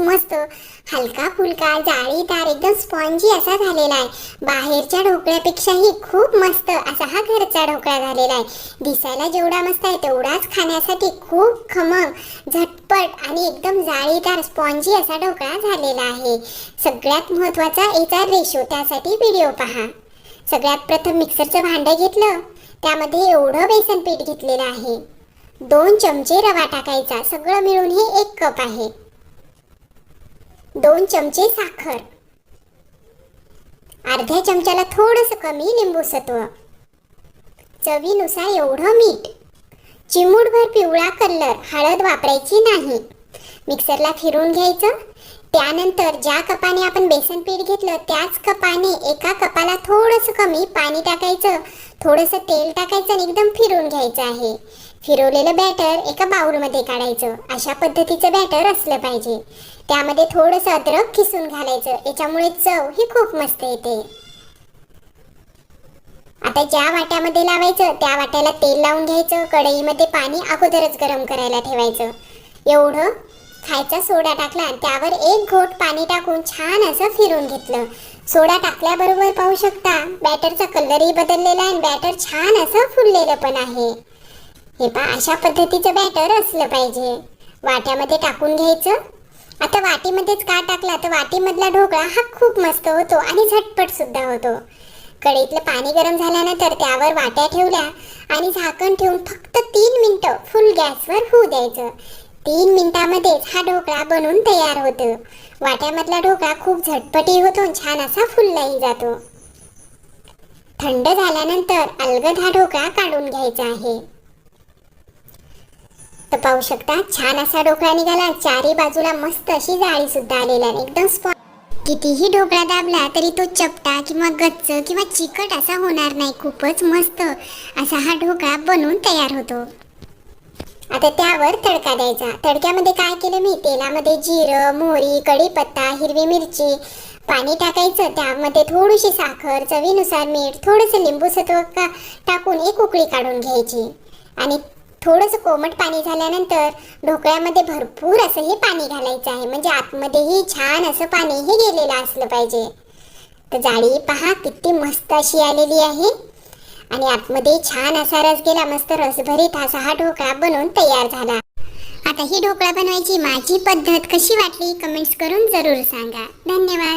मस्त. हलका फुलका जाळीदार एकदम स्पॉन्जी असा झालेला आहे. बाहेरच्या ढोकळ्यापेक्षाही खूप मस्त असा हा घरचा ढोकळा झालेला आहे. दिसायला जेवढा मस्त आहे तेवढाच खाण्यासाठी खूप खमंग झटपट आणि एकदम जाळीदार स्पॉन्जी असा ढोकळा झालेला आहे. सगळ्यात महत्त्वाचा याचा रेशो त्यासाठी व्हिडिओ पहा. सगळ्यात प्रथम मिक्सरचं भांडं घेतलं. त्यामध्ये एवढं बेसन पीठ घेतलेलं आहे. दोन चमचे रवा टाकायचा. सगळं मिळून हे एक कप आहे. दोन चमचे साखर. अर्ध्या चमच्याला थोडंसं कमी लिंबू सत्व. चवीनुसार एवढं मीठ. चिमूटभर पिवळा कलर हळद वापरायची नाही. मिक्सरला फिरून घ्यायचं. त्यानंतर ज्या कपाने आपण बेसन पीठ घेतलं त्याच कपाने एका कपाला थोडंसं कमी पाणी टाकायचं. थोडंसं तेल टाकायचं आणि एकदम फिरून घ्यायचं आहे. फिरवलेलं बॅटर एका बाउलमध्ये काढायचं. अशा पद्धतीचं बॅटर असलं पाहिजे. त्यामध्ये थोडंसं अद्रक किसून घालायचं. याच्यामुळे चव ही खूप मस्त येते. आता ज्या वाट्यामध्ये लावायचं त्या वाट्याला तेल लावून घ्यायचं. कढईमध्ये पाणी अगोदरच गरम करायला ठेवायचं. एवढं खायचा सोडा टाकला आणि त्यावर एक घोट पाणी टाकून छान असं फिरून घेतलं. सोडा टाकल्याबरोबर पाहू शकता बॅटरचा कलरही बदललेला आहे आणि बॅटर छान असं फुललेलं पण आहे. हे पा अशा पद्धतीचं बॅटर असलं पाहिजे. वाट्यामध्ये टाकून घ्यायचं. आता वाटीमध्येच का टाकला? तर वाटीमधला ढोकळा हा खूप मस्त होतो आणि झटपट सुद्धा होतो. कढईतलं पाणी गरम झाल्यानंतर त्यावर वाट्या ठेवल्या आणि झाकण ठेवून फक्त तीन मिनटं फुल गॅसवर होऊ द्यायचं. तीन मिनिटांमध्येच हा ढोकळा बनून तयार होतो. वाट्यामधला ढोकळा खूप झटपटी होतो छान असा फुललाही जातो. थंड झाल्यानंतर अलगद हा ढोकळा काढून घ्यायचा आहे. तर पाहू शकता छान असा ढोकळा निघाला. चारी बाजूला मस्त अशी जाळी सुद्धा आलेली आहे. एकदम स्पॉट कितीही ढोकळा दाबला तरी तो चपटा किंवा गच्च किंवा चिकट असा होणार नाही. खूपच मस्त असा हा ढोकळा बनवून तयार होतो. आता त्यावर तडका द्यायचा. तडक्यामध्ये काय केलं मी? तेलामध्ये जिरं मोहरी कढीपत्ता हिरवी मिरची पाणी टाकायचं. त्यामध्ये थोडीशी साखर चवीनुसार मीठ थोडंसं लिंबू सत्व टाकून एक उकळी काढून घ्यायची. आणि थोडंसं कोमट पाणी झाल्यानंतर ढोकळ्यामध्ये भरपूर असं हे पाणी घालायचं आहे. म्हणजे आतमध्येही छान असं पाणी हे गेलेलं असलं पाहिजे. तर जाळी पहा किती मस्त अशी आलेली आहे. आणि आतमध्ये छान असा रस गेला मस्त रसभरीत असा हा ढोकळा बनवून तयार झाला. आता ही ढोकळा बनवायची माझी पद्धत कशी वाटली? कमेंट्स करून जरूर सांगा. धन्यवाद.